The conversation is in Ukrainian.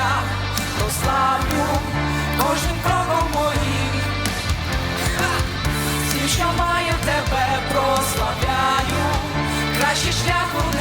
Я прославлю кожним кроком моїм. всі, Всім, що маю тебе, прославляю, краще шляху немає.